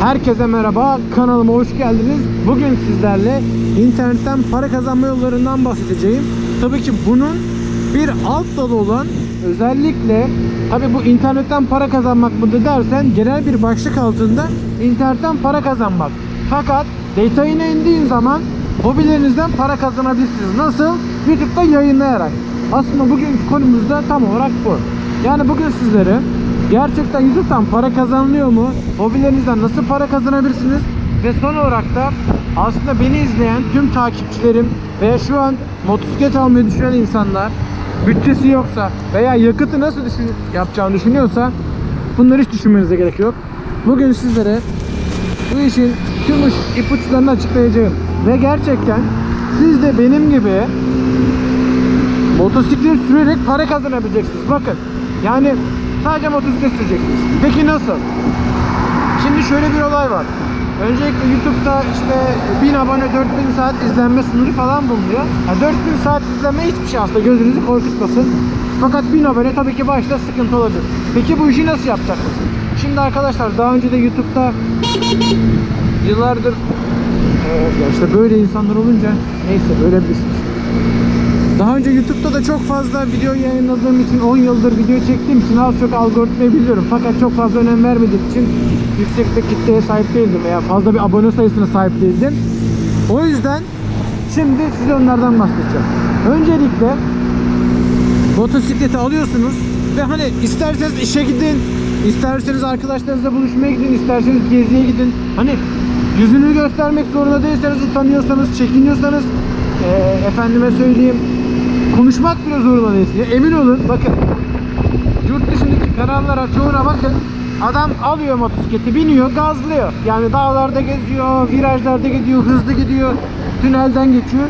Herkese merhaba, kanalıma hoş geldiniz. Bugün sizlerle internetten para kazanma yollarından bahsedeceğim. Tabii ki bunun bir alt dalı olan özellikle tabii bu internetten para kazanmak mıdır dersen genel bir başlık altında internetten para kazanmak. Fakat detayına indiğin zaman hobilerinizden para kazanabilirsiniz. Nasıl? YouTube'da yayınlayarak. Aslında bugünkü konumuz da tam olarak bu. Yani bugün sizlere gerçekten YouTube'dan para kazanılıyor mu? Hobilerinizden nasıl para kazanabilirsiniz? Ve son olarak da aslında beni izleyen tüm takipçilerim veya şu an motosiklet almayı düşünen insanlar bütçesi yoksa veya yakıtı nasıl düşün yapacağını düşünüyorsa bunları hiç düşünmenize gerek yok. Bugün sizlere bu işin tüm ipuçlarını açıklayacağım. Ve gerçekten siz de benim gibi motosiklet sürerek para kazanabileceksiniz. Bakın yani sadece motosiklet süreceksiniz. Peki nasıl? Şimdi şöyle bir olay var. Öncelikle YouTube'da işte 1000 abone 4000 saat izlenme sınırı falan bulunuyor. Ya 4000 saat izlenme hiçbir şey aslında gözünüzü korkutmasın. Fakat 1000 abone tabii ki başta sıkıntı olabilir. Peki bu işi nasıl yapacaksınız? Şimdi arkadaşlar daha önce de YouTube'da yıllardır işte böyle insanlar olunca neyse böyle bilirsiniz. Daha önce YouTube'da da çok fazla video yayınladığım için 10 yıldır video çektiğim için az çok algoritmayı biliyorum. Fakat çok fazla önem vermediğim için yüksek bir kitleye sahip değildim veya fazla bir abone sayısına sahip değildim. O yüzden şimdi size onlardan bahsedeceğim. Öncelikle motosikleti alıyorsunuz ve hani isterseniz işe gidin, isterseniz arkadaşlarınızla buluşmaya gidin, isterseniz geziye gidin. Hani yüzünü göstermek zorunda değilseniz, utanıyorsanız, çekiniyorsanız, eee, efendime söyleyeyim, konuşmak bile zorunda değilsiniz. Emin olun, bakın yurt dışındaki kanallara çoğuna bakın. Adam alıyor motosikleti, biniyor, gazlıyor. Yani dağlarda geziyor, virajlarda gidiyor, hızlı gidiyor, tünelden geçiyor.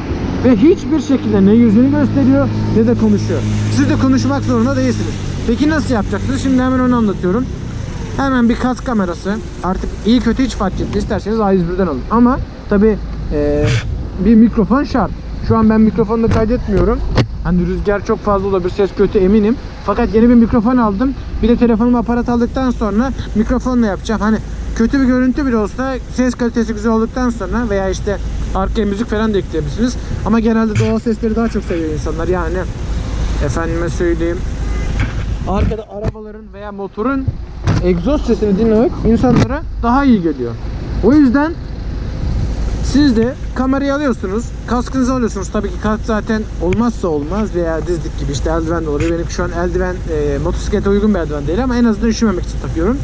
Ve hiçbir şekilde ne yüzünü gösteriyor ne de konuşuyor. Siz de konuşmak zorunda değilsiniz. Peki nasıl yapacaksınız? Şimdi hemen onu anlatıyorum. Hemen bir kas kamerası. Artık iyi kötü hiç fark etmez. İsterseniz A101'den alın. Ama tabi bir mikrofon şart. Şu an ben mikrofonla kaydetmiyorum. Hani rüzgar çok fazla olabilir, ses kötü eminim. Fakat yeni bir mikrofon aldım. Bir de telefonuma aparat aldıktan sonra mikrofonla yapacağım. Hani kötü bir görüntü bile olsa ses kalitesi güzel olduktan sonra veya işte arkaya müzik falan da ekleyebilirsiniz. Ama genelde doğal sesleri daha çok seviyor insanlar. Yani efendime söyleyeyim arkada arabaların veya motorun egzoz sesini dinlemek insanlara daha iyi geliyor. O yüzden siz de kamerayı alıyorsunuz, kaskınızı alıyorsunuz. Tabii ki kask zaten olmazsa olmaz veya dizlik gibi işte eldiven de oluyor. Benim şu an eldiven e, motosiklete uygun bir eldiven değil ama en azından üşümemek için takıyorum.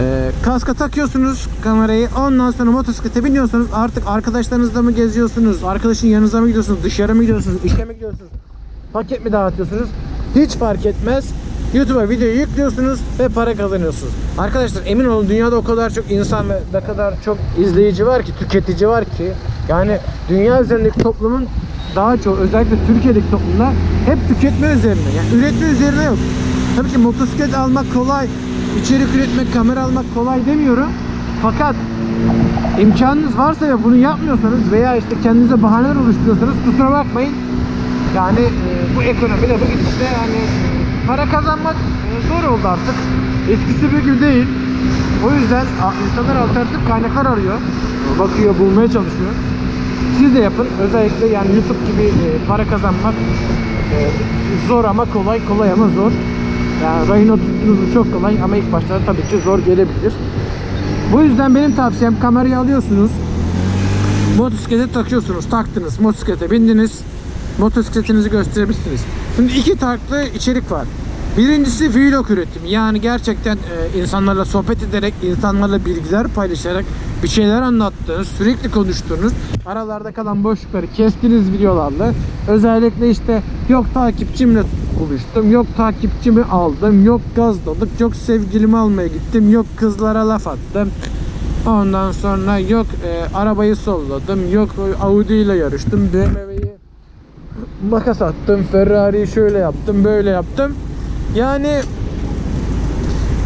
E, kaska takıyorsunuz kamerayı. Ondan sonra motosiklete biniyorsunuz. Artık arkadaşlarınızla mı geziyorsunuz? Arkadaşın yanınıza mı gidiyorsunuz? Dışarı mı gidiyorsunuz? İşe mi gidiyorsunuz? Paket mi dağıtıyorsunuz? Hiç fark etmez. YouTube'a videoyu yüklüyorsunuz ve para kazanıyorsunuz. Arkadaşlar emin olun dünyada o kadar çok insan ve ne kadar çok izleyici var ki, tüketici var ki. Yani dünya üzerindeki toplumun daha çok özellikle Türkiye'deki toplumda hep tüketme üzerine. Yani üretme üzerine yok. Tabii ki motosiklet almak kolay, içerik üretmek, kamera almak kolay demiyorum. Fakat imkanınız varsa ve bunu yapmıyorsanız veya işte kendinize bahaneler oluşturuyorsanız kusura bakmayın. Yani e, bu ekonomide bu gidişte yani para kazanmak e, zor oldu artık. Eskisi bir gibi değil. O yüzden insanlar alternatif kaynaklar arıyor. Bakıyor, bulmaya çalışıyor. Siz de yapın. Özellikle yani YouTube gibi e, para kazanmak e, zor ama kolay, kolay ama zor. Yani rayına tuttuğunuz çok kolay ama ilk başta tabii ki zor gelebilir. Bu yüzden benim tavsiyem kamerayı alıyorsunuz. Motosiklete takıyorsunuz. Taktınız. Motosiklete bindiniz. Motosikletinizi gösterebilirsiniz. Şimdi iki farklı içerik var. Birincisi vlog üretimi. Yani gerçekten e, insanlarla sohbet ederek, insanlarla bilgiler paylaşarak bir şeyler anlattığınız, sürekli konuştuğunuz, aralarda kalan boşlukları kestiğiniz videolarla özellikle işte yok takipçimle buluştum, yok takipçimi aldım, yok gazladık, yok sevgilimi almaya gittim, yok kızlara laf attım. Ondan sonra yok e, arabayı solladım, yok Audi ile yarıştım, BMW'yi makas attım, Ferrari'yi şöyle yaptım, böyle yaptım. Yani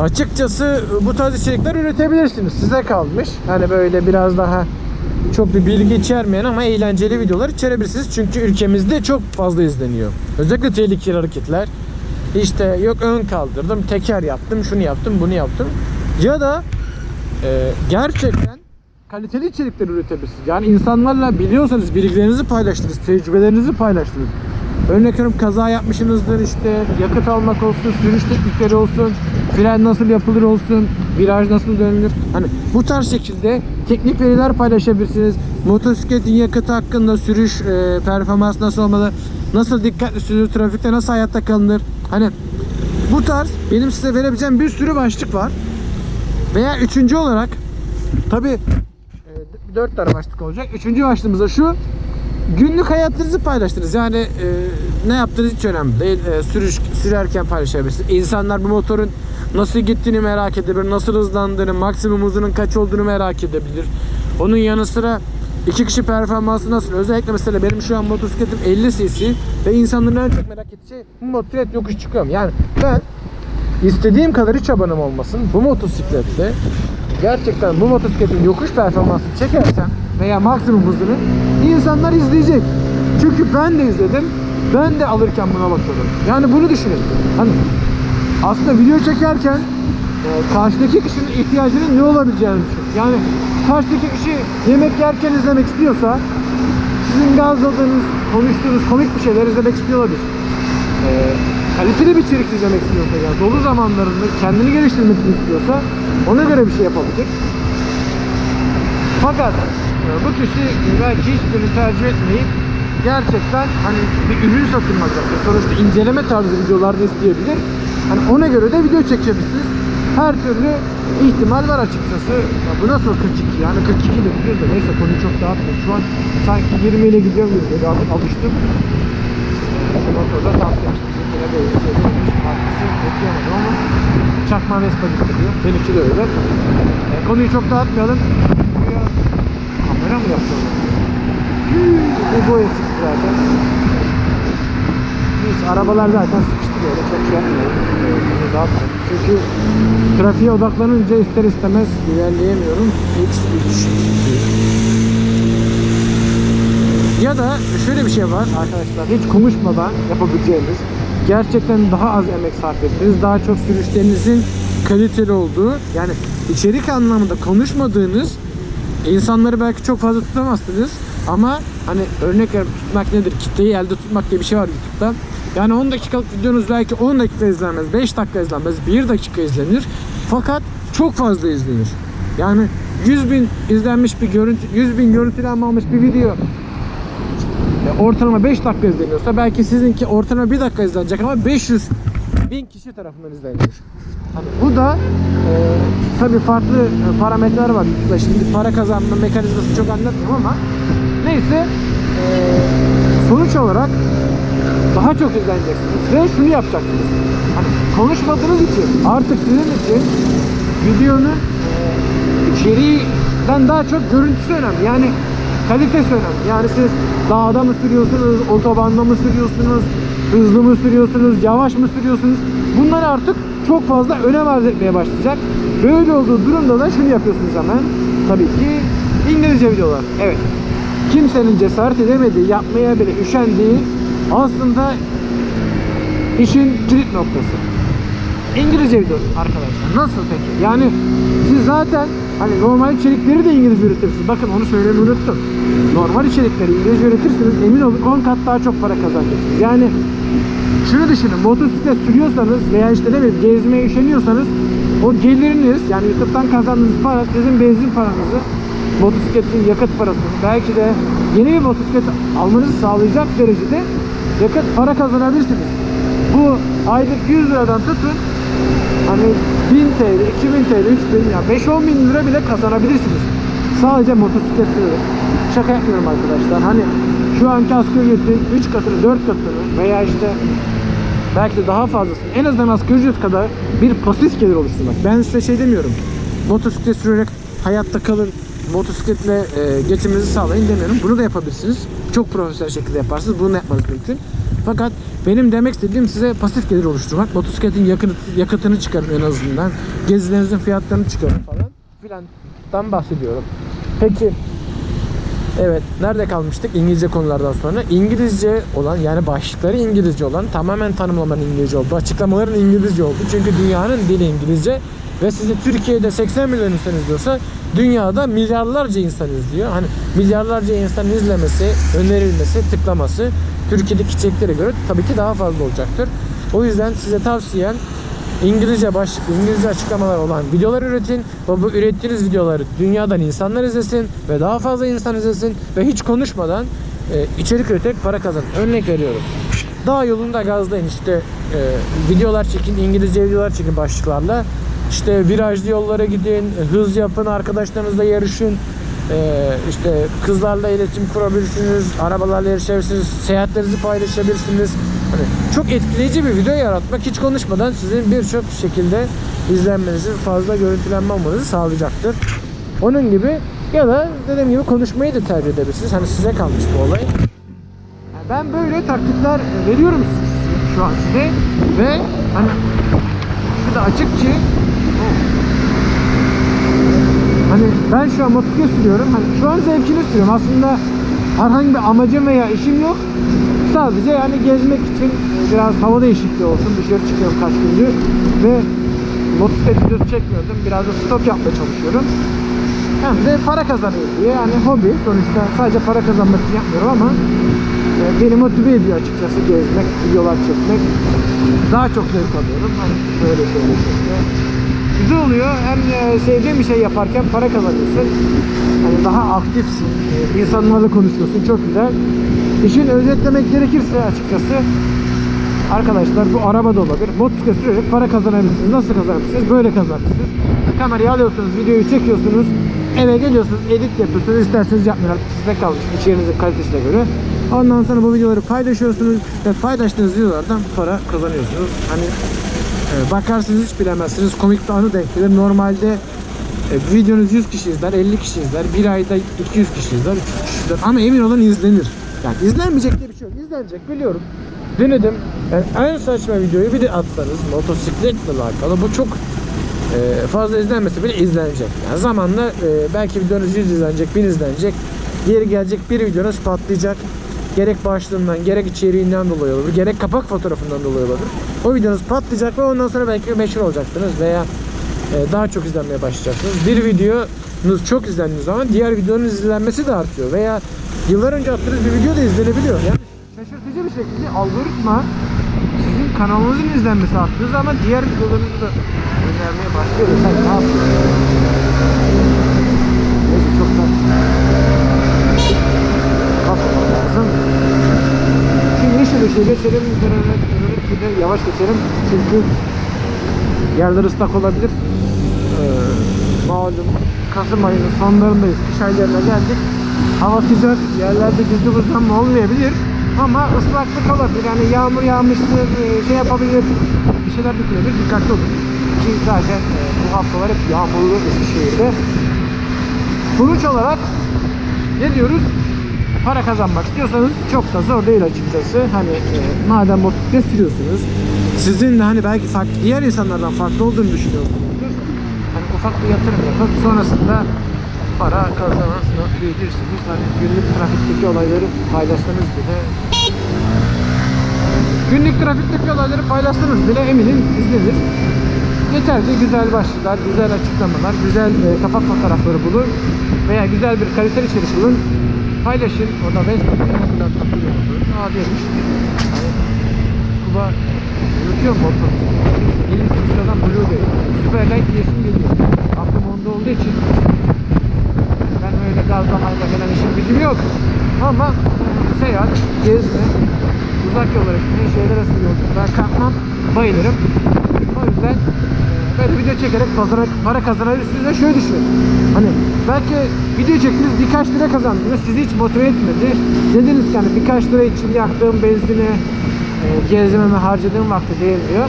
açıkçası bu tarz içerikler üretebilirsiniz. Size kalmış. Hani böyle biraz daha çok bir bilgi içermeyen ama eğlenceli videolar içerebilirsiniz. Çünkü ülkemizde çok fazla izleniyor. Özellikle tehlikeli hareketler. İşte yok ön kaldırdım, teker yaptım, şunu yaptım, bunu yaptım. Ya da e, gerçekten kaliteli içerikler üretebilirsiniz. Yani insanlarla biliyorsanız bilgilerinizi paylaştınız, tecrübelerinizi paylaştınız. Örnek veriyorum kaza yapmışsınızdır işte yakıt almak olsun, sürüş teknikleri olsun, fren nasıl yapılır olsun, viraj nasıl dönülür. Hani bu tarz şekilde teknik veriler paylaşabilirsiniz. Motosikletin yakıtı hakkında sürüş e, performans nasıl olmalı, nasıl dikkatli sürülür, trafikte nasıl hayatta kalınır. Hani bu tarz benim size verebileceğim bir sürü başlık var. Veya üçüncü olarak tabi dört tane başlık olacak. Üçüncü başlığımız da şu. Günlük hayatınızı paylaştınız. Yani e, ne yaptığınız hiç önemli değil. E, sürüş, sürerken paylaşabilirsiniz. İnsanlar bu motorun nasıl gittiğini merak edebilir. Nasıl hızlandığını, maksimum hızının kaç olduğunu merak edebilir. Onun yanı sıra iki kişi performansı nasıl? Özellikle mesela benim şu an motosikletim 50 cc ve insanların en çok merak ettiği şey bu motosiklet yokuş çıkıyorum. Yani ben istediğim kadar hiç abanım olmasın. Bu motosiklette gerçekten bu motosikletin yokuş performansını çekersem veya maksimum hızını insanlar izleyecek. Çünkü ben de izledim. Ben de alırken buna bakıyordum. Yani bunu düşünün. Hani aslında video çekerken e, karşıdaki kişinin ihtiyacının ne olabileceğini düşün. Yani karşıdaki kişi yemek yerken izlemek istiyorsa sizin gazladığınız, konuştuğunuz komik bir şeyler izlemek istiyor olabilir. E, kaliteli bir içerik izlemek istiyorsa ya dolu zamanlarında kendini geliştirmek istiyorsa ona göre bir şey yapabilecek. Fakat e, bu kişi belki hiçbirini tercih etmeyip gerçekten hani bir ürün satın alacak. Sonuçta inceleme tarzı videolarda isteyebilir. Hani ona göre de video çekebilirsiniz. Her türlü ihtimal var açıkçası. Ya bu nasıl 42 yani 42 ile gidiyoruz da neyse konuyu çok dağıtmayayım. Şu an sanki 20 ile gidiyorum gibi artık alıştım. Şu motorda tam demiştim. Yine böyle bir şey olmuş. Markası okuyamadım ama çakma Vespa getiriyor. Benimki de öyle. E, konuyu çok dağıtmayalım. Buraya kamera mı yaptı? Bu bu eksik zaten. Biz arabalar zaten sıkıştı böyle çok şey yapmıyorum. Dağıtmayalım. Çünkü trafiğe odaklanınca ister istemez ilerleyemiyorum. X3 ya da şöyle bir şey var arkadaşlar hiç konuşmadan yapabileceğiniz gerçekten daha az emek sarf ettiğiniz daha çok sürüşlerinizin kaliteli olduğu yani içerik anlamında konuşmadığınız insanları belki çok fazla tutamazsınız. Ama hani örnek tutmak nedir? Kitleyi elde tutmak diye bir şey var YouTube'da. Yani 10 dakikalık videonuz belki 10 dakika izlenmez 5 dakika izlenmez 1 dakika izlenir. Fakat çok fazla izlenir. Yani 100 bin izlenmiş bir görüntü 100 bin görüntülenme bir video ortalama 5 dakika izleniyorsa belki sizinki ortalama 1 dakika izlenecek ama 500 bin kişi tarafından izleniyor. Hani bu da e, tabii farklı e, parametreler var. Şimdi para kazanma mekanizması çok anlatmıyorum ama neyse e, sonuç olarak daha çok izleneceksiniz ve şunu yapacaksınız. Hani konuşmadığınız için artık sizin için videonun e, içeriğinden daha çok görüntüsü önemli. Yani kalitesi önemli. Yani siz dağda mı sürüyorsunuz, otobanda mı sürüyorsunuz, hızlı mı sürüyorsunuz, yavaş mı sürüyorsunuz? Bunlar artık çok fazla önem arz etmeye başlayacak. Böyle olduğu durumda da şunu yapıyorsunuz hemen. Tabii ki İngilizce videolar. Evet. Kimsenin cesaret edemediği, yapmaya bile üşendiği aslında işin kilit noktası. İngilizce video arkadaşlar. Nasıl peki? Yani siz zaten hani normal içerikleri de İngilizce üretirsiniz. Bakın onu söylemeyi unuttum. Normal içerikleri İngilizce üretirsiniz. Emin olun 10 kat daha çok para kazanacaksınız. Yani şunu düşünün. Motosiklet sürüyorsanız veya işte ne bileyim gezmeye üşeniyorsanız o geliriniz yani YouTube'dan kazandığınız para sizin benzin paranızı motosikletin yakıt parasını belki de yeni bir motosiklet almanızı sağlayacak derecede yakıt para kazanabilirsiniz. Bu aylık 100 liradan tutun hani 1000 TL, 2000 TL, 3000 ya 5-10 bin lira bile kazanabilirsiniz. Sadece motosiklet sürerek. Şaka yapmıyorum arkadaşlar. Hani şu anki asgari ücretin 3 katını, 4 katını veya işte belki de daha fazlasını en azından asgari ücret kadar bir pasif gelir oluşturmak. Ben size şey demiyorum. Motosiklet sürerek hayatta kalın, motosikletle e, geçiminizi sağlayın demiyorum. Bunu da yapabilirsiniz. Çok profesyonel şekilde yaparsınız. Bunu da yapmanız mümkün. Fakat benim demek istediğim size pasif gelir oluşturmak. Motosikletin yakıt, yakıtını çıkarın en azından. Gezilerinizin fiyatlarını çıkarın falan filandan bahsediyorum. Peki Evet, nerede kalmıştık? İngilizce konulardan sonra. İngilizce olan yani başlıkları İngilizce olan tamamen tanımlamanın İngilizce oldu. Açıklamaların İngilizce oldu. Çünkü dünyanın dili İngilizce. ve sizi Türkiye'de 80 milyon insan izliyorsa dünyada milyarlarca insan izliyor. Hani milyarlarca insan izlemesi, önerilmesi, tıklaması Türkiye'deki içeriklere göre tabii ki daha fazla olacaktır. O yüzden size tavsiyem İngilizce başlıklı, İngilizce açıklamalar olan videolar üretin ve bu ürettiğiniz videoları dünyadan insanlar izlesin ve daha fazla insan izlesin ve hiç konuşmadan e, içerik üreterek para kazanın. Örnek veriyorum. Dağ yolunda gazlayın işte e, videolar çekin, İngilizce videolar çekin başlıklarla. İşte virajlı yollara gidin, hız yapın, arkadaşlarınızla yarışın. E, işte kızlarla iletişim kurabilirsiniz, arabalarla yarışabilirsiniz, seyahatlerinizi paylaşabilirsiniz. Hani çok etkileyici bir video yaratmak hiç konuşmadan sizin birçok şekilde izlenmenizi, fazla görüntülenme olmanızı sağlayacaktır. Onun gibi ya da dediğim gibi konuşmayı da tercih edebilirsiniz. Hani size kalmış bu olay. Yani Ben böyle taktikler veriyorum şu an size ve hani şurada açık ki hani ben şu an motosiklet sürüyorum. Hani şu an zevkini sürüyorum. Aslında herhangi bir amacım veya işim yok. Sadece yani gezmek için biraz hava değişikliği olsun. Dışarı çıkıyorum kaç gündür ve motosiklet videosu çekmiyordum. Biraz da stok yapmaya çalışıyorum. Hem de para kazanıyor diye. Yani hobi sonuçta sadece para kazanmak için yapmıyorum ama e, beni motive ediyor açıkçası gezmek, videolar çekmek. Daha çok zevk alıyorum. Hani böyle şöyle şöyle. Güzel oluyor. Hem e, sevdiğin bir şey yaparken para kazanıyorsun. Hani daha aktifsin. E, insanlarla konuşuyorsun. Çok güzel. İşin özetlemek gerekirse açıkçası Arkadaşlar bu araba da olabilir. Motosiklet sürerek para kazanabilirsiniz. Nasıl kazanırsınız? Böyle kazanırsınız. Kamerayı alıyorsunuz, videoyu çekiyorsunuz. Eve geliyorsunuz, edit yapıyorsunuz. İsterseniz yapmayın artık size kalmış. İçerinizin kalitesine göre. Ondan sonra bu videoları paylaşıyorsunuz ve paylaştığınız videolardan para kazanıyorsunuz. Hani e, bakarsınız hiç bilemezsiniz. Komik bir anı denk gelir. Normalde e, videonuz 100 kişi izler, 50 kişi izler. Bir ayda 200 kişi izler, 300 kişi izler. Ama emin olun izlenir. Yani izlenmeyecek diye bir şey yok. İzlenecek biliyorum. Denedim. Yani en saçma videoyu bir de atsanız motosikletle alakalı bu çok e, fazla izlenmese bile izlenecek. Yani zamanla e, belki videonuz 100 izlenecek, 1000 izlenecek. Yeri gelecek bir videonuz patlayacak. Gerek başlığından, gerek içeriğinden dolayı olabilir, gerek kapak fotoğrafından dolayı olabilir. O videonuz patlayacak ve ondan sonra belki meşhur olacaksınız veya e, daha çok izlenmeye başlayacaksınız. Bir videonuz çok izlendiği zaman diğer videonun izlenmesi de artıyor veya yıllar önce attığınız bir video da izlenebiliyor. Yani şaşırtıcı bir şekilde algoritma sizin kanalınızın izlenmesi arttığı zaman diğer videolarınızı da önermeye başlıyor. Sen ne yapıyorsun? Neyse çok da kapatmam lazım. Şimdi yeşil ışığı geçelim. Dönerek de yavaş geçelim. Çünkü yerler ıslak olabilir. Ee, malum Kasım ayının sonlarındayız. Kış aylarına geldik. Hava sıcak. Yerlerde gizli buzlanma olmayabilir. Ama ıslaklık olabilir. Yani yağmur yağmıştır, e, şey yapabilir. Bir şeyler dökülebilir. Dikkatli olun. Ki zaten e, bu haftalar hep yağmurlu Eskişehir'de. Sonuç olarak ne diyoruz? Para kazanmak istiyorsanız çok da zor değil açıkçası. Hani e, madem motosiklet sürüyorsunuz, sizin de hani belki farklı, diğer insanlardan farklı olduğunu düşünüyorsunuzdur. Hani ufak bir yatırım yapıp sonrasında para kazanabilirsiniz. Hani günlük trafikteki olayları paylaşsanız bile günlük trafikteki olayları paylaşsanız bile eminim izlenir. Yeter ki güzel başlıklar, güzel açıklamalar, güzel e, kapak fotoğrafları bulun veya güzel bir kaliteli içerik bulun. Paylaşın. Orada kadar tatlı bir oldu. Aa demiş. Hani, Kuba unutuyorum motor. Gelin sıradan Blue Bay. Super Light diyesim geliyor. Aklım onda olduğu için ben öyle gazlamayla falan işim gücüm yok. Ama seyahat, gezme, uzak yollara gitmeyi, şehirler arası yolculuklara kalkmam, bayılırım. O yüzden böyle video çekerek para, para kazanabilirsiniz ve şöyle düşünün. Hani belki video çektiniz birkaç lira kazandınız, sizi hiç motive etmedi. Dediniz ki hani birkaç lira için yaktığım benzini e, gezmeme harcadığım vakti değil diyor.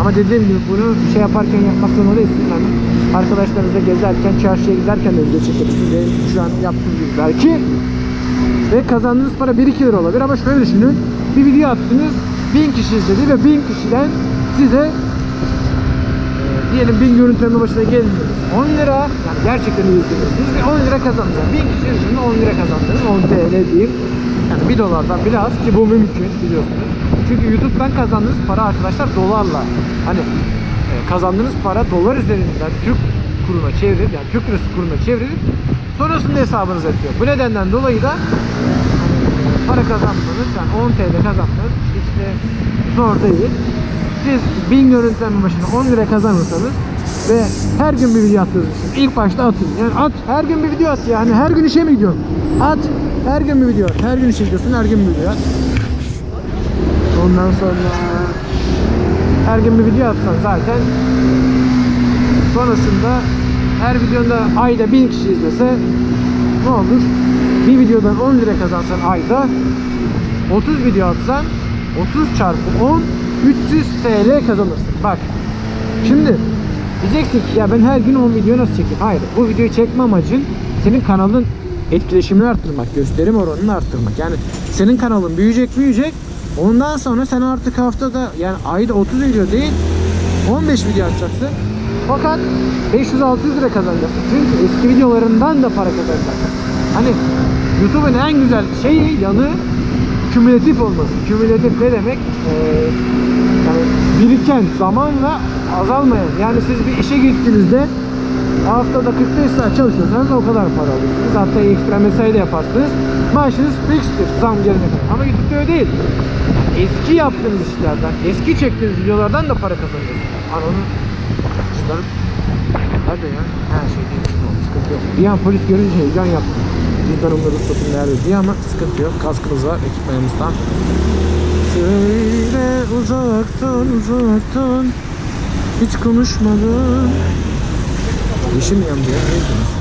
Ama dediğim gibi bunu bir şey yaparken yapmak zorunda değilsiniz. Hani arkadaşlarınızla gezerken, çarşıya giderken de video çekebilirsiniz. Benim şu an yaptığım gibi belki. Ve kazandığınız para 1-2 lira olabilir ama şöyle düşünün. Bir video attınız, 1000 kişi izledi ve 1000 kişiden size diyelim 1000 görüntüleme başına geldiniz. 10 lira, yani gerçekten iyi izliyorsunuz ve 10 lira kazandınız. 1000 kişi izlediğinde 10 lira kazandınız. 10 TL diyeyim. Yani 1 dolardan bile az ki bu mümkün biliyorsunuz. Çünkü YouTube'dan kazandığınız para arkadaşlar dolarla. Hani e, kazandığınız para dolar üzerinden Türk kuruna çevrilip yani Türk lirası kuruna çevrilip sonrasında hesabınıza yatıyor. Bu nedenden dolayı da hani, para kazanmanız yani 10 TL kazanmanız işte zor değil. Siz 1000 görüntülenme başına 10 lira kazanırsanız ve her gün bir video attığınız için ilk başta atın. Yani at her gün bir video at yani her gün işe mi gidiyorsun? At her gün bir video at. Her gün işe gidiyorsun her gün bir video at. Ondan sonra her gün bir video atsan zaten sonrasında her videonda ayda 1000 kişi izlese ne olur? Bir videodan 10 lira kazansan ayda 30 video atsan 30 çarpı 10 300 TL kazanırsın. Bak şimdi diyeceksin ki ya ben her gün 10 video nasıl çekeyim? Hayır bu videoyu çekme amacın senin kanalın etkileşimini arttırmak, gösterim oranını arttırmak. Yani senin kanalın büyüyecek büyüyecek. Ondan sonra sen artık haftada yani ayda 30 video değil 15 video atacaksın. Fakat 500-600 lira kazanacaksın. Çünkü eski videolarından da para kazanacaksın. Hani YouTube'un en güzel şeyi, yanı kümülatif olması. Kümülatif ne demek? Ee, biriken, zamanla azalmayan. Yani siz bir işe gittiğinizde haftada 45 saat çalışıyorsanız o kadar para alıyorsunuz. Hatta ekstra mesai de yaparsınız. Maaşınız fixtir zam gelene kadar. Ama YouTube'da öyle değil. Eski yaptığınız işlerden, eski çektiğiniz videolardan da para kazanıyorsunuz. Ananı çıkarıp Hadi ya. Her şey değil. Sıkıntı yok. Bir an polis görünce heyecan yaptım. Cüzdanımda ruhsatım nerede diye ama sıkıntı yok. Kaskımız var ekipmanımızdan. Söyle uzaktan uzaktan hiç konuşmadan. Yeşil mi yandı ya?